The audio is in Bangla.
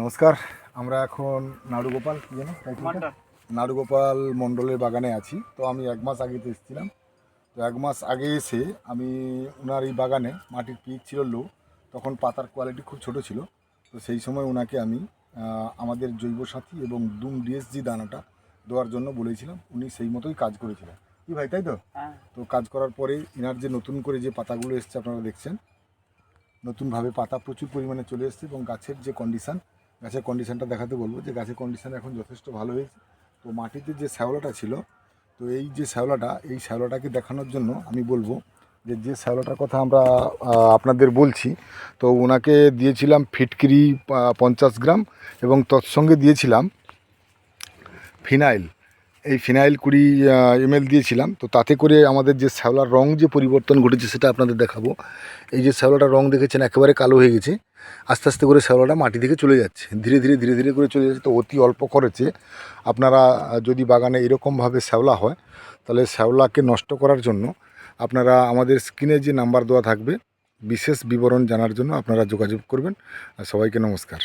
নমস্কার আমরা এখন নাড়ুগোপাল কি জানো? নাড়ুগোপাল মণ্ডলের বাগানে আছি। তো আমি এক মাস আগে তো এসেছিলাম। তো এক মাস আগে এসে আমি ওনার এই বাগানে মাটির পিক ছিল লো তখন পাতার কোয়ালিটি খুব ছোট ছিল। তো সেই সময় ওনাকে আমি আমাদের জৈব সাথী এবং দুম ডিএসজি দানাটা দেওয়ার জন্য বলেছিলাম। উনি সেই মতোই কাজ করেছিলেন। কি ভাই তাই তো? হ্যাঁ। তো কাজ করার পরে ইনার যে নতুন করে যে পাতাগুলো এসছে আপনারা দেখছেন নতুনভাবে পাতা প্রচুর পরিমাণে চলে এসছে এবং গাছের যে কন্ডিশান গাছের কন্ডিশানটা দেখাতে বলব যে গাছের কন্ডিশান এখন যথেষ্ট ভালো হয়েছে। তো মাটিতে যে শ্যাওলাটা ছিল, তো এই যে শ্যাওলাটা, এই শ্যাওলাটাকে দেখানোর জন্য আমি বলব যে যে শ্যাওলাটার কথা আমরা আপনাদের বলছি, তো ওনাকে দিয়েছিলাম ফিটকিরি পঞ্চাশ গ্রাম এবং তৎসঙ্গে দিয়েছিলাম ফিনাইল। এই ফিনাইল কুড়ি এমএল দিয়েছিলাম। তো তাতে করে আমাদের যে শ্যাওলার রং যে পরিবর্তন ঘটেছে সেটা আপনাদের দেখাবো। এই যে শ্যাওলাটার রং দেখেছেন, একেবারে কালো হয়ে গেছে। আস্তে আস্তে করে শ্যাওলাটা মাটি থেকে চলে যাচ্ছে। ধীরে ধীরে ধীরে ধীরে করে চলে যাচ্ছে। তো অতি অল্প খরচে আপনারা যদি বাগানে এরকমভাবে শ্যাওলা হয়, তাহলে শ্যাওলাকে নষ্ট করার জন্য আপনারা আমাদের স্ক্রিনে যে নাম্বার দেওয়া থাকবে, বিশেষ বিবরণ জানার জন্য আপনারা যোগাযোগ করবেন। সবাইকে নমস্কার।